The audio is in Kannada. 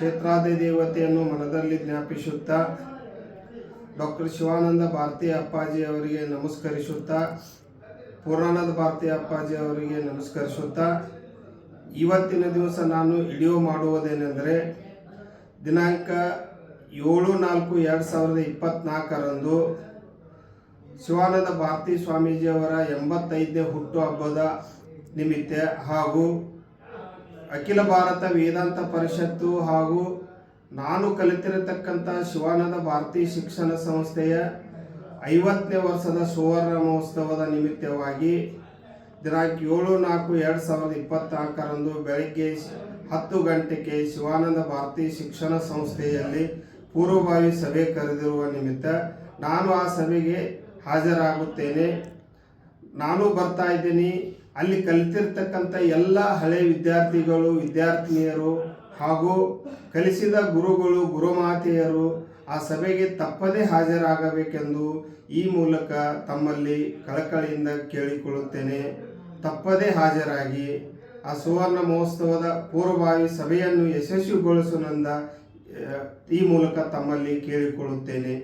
ದೇವಾದಿ ದೇವತೆಯನ್ನು ಮನದಲ್ಲಿ ಜ್ಞಾಪಿಸುತ್ತಾ ಡಾಕ್ಟರ್ ಶಿವಾನಂದ ಭಾರತಿ ಅಪ್ಪಾಜಿ ಅವರಿಗೆ ನಮಸ್ಕರಿಸುತ್ತಾ ಪುರಾಣದ ಭಾರತಿ ಅಪ್ಪಾಜಿ ಅವರಿಗೆ ನಮಸ್ಕರಿಸುತ್ತಾ, ಇವತ್ತಿನ ದಿವಸ ನಾನು ಇಡಿಯೋ ಮಾಡುವುದೇನೆಂದರೆ ದಿನಾಂಕ ಏಳು ನಾಲ್ಕು ಎರಡು ಸಾವಿರದ ಇಪ್ಪತ್ತ್ನಾಲ್ಕರಂದು ಶಿವಾನಂದ ಭಾರತಿ ಸ್ವಾಮೀಜಿಯವರ ಎಂಬತ್ತೈದನೇ ಹುಟ್ಟುಹಬ್ಬದ ನಿಮಿತ್ತ ಹಾಗೂ ಅಖಿಲ ಭಾರತ ವೇದಾಂತ ಪರಿಷತ್ತು ಹಾಗೂ ನಾನು ಕಲಿತಿರತಕ್ಕಂಥ ಶಿವಾನಂದ ಭಾರತಿ ಶಿಕ್ಷಣ ಸಂಸ್ಥೆಯ ಐವತ್ತನೇ ವರ್ಷದ ಸುವರ್ಣ ಮಹೋತ್ಸವದ ನಿಮಿತ್ತವಾಗಿ ದಿನಾಂಕ ಏಳು ನಾಲ್ಕು ಎರಡು ಸಾವಿರದ ಇಪ್ಪತ್ನಾಲ್ಕರಂದು ಬೆಳಗ್ಗೆ ಹತ್ತು ಗಂಟೆಗೆ ಶಿವಾನಂದ ಭಾರತಿ ಶಿಕ್ಷಣ ಸಂಸ್ಥೆಯಲ್ಲಿ ಪೂರ್ವಭಾವಿ ಸಭೆ ಕರೆದಿರುವ ನಿಮಿತ್ತ ನಾನು ಆ ಸಭೆಗೆ ಹಾಜರಾಗುತ್ತೇನೆ. ನಾನು ಬರ್ತಾ ಇದ್ದೀನಿ. ಅಲ್ಲಿ ಕಲಿತಿರ್ತಕ್ಕಂಥ ಎಲ್ಲ ಹಳೆ ವಿದ್ಯಾರ್ಥಿಗಳು, ವಿದ್ಯಾರ್ಥಿನಿಯರು ಹಾಗೂ ಕಲಿಸಿದ ಗುರುಗಳು, ಗುರುಮಾತೆಯರು ಆ ಸಭೆಗೆ ತಪ್ಪದೇ ಹಾಜರಾಗಬೇಕೆಂದು ಈ ಮೂಲಕ ತಮ್ಮಲ್ಲಿ ಕಳಕಳಿಯಿಂದ ಕೇಳಿಕೊಳ್ಳುತ್ತೇನೆ. ತಪ್ಪದೇ ಹಾಜರಾಗಿ ಆ ಸುವರ್ಣ ಮಹೋತ್ಸವದ ಪೂರ್ವಭಾವಿ ಸಭೆಯನ್ನು ಯಶಸ್ವಿಗೊಳಿಸುವಂದ ಈ ಮೂಲಕ ತಮ್ಮಲ್ಲಿ ಕೇಳಿಕೊಳ್ಳುತ್ತೇನೆ.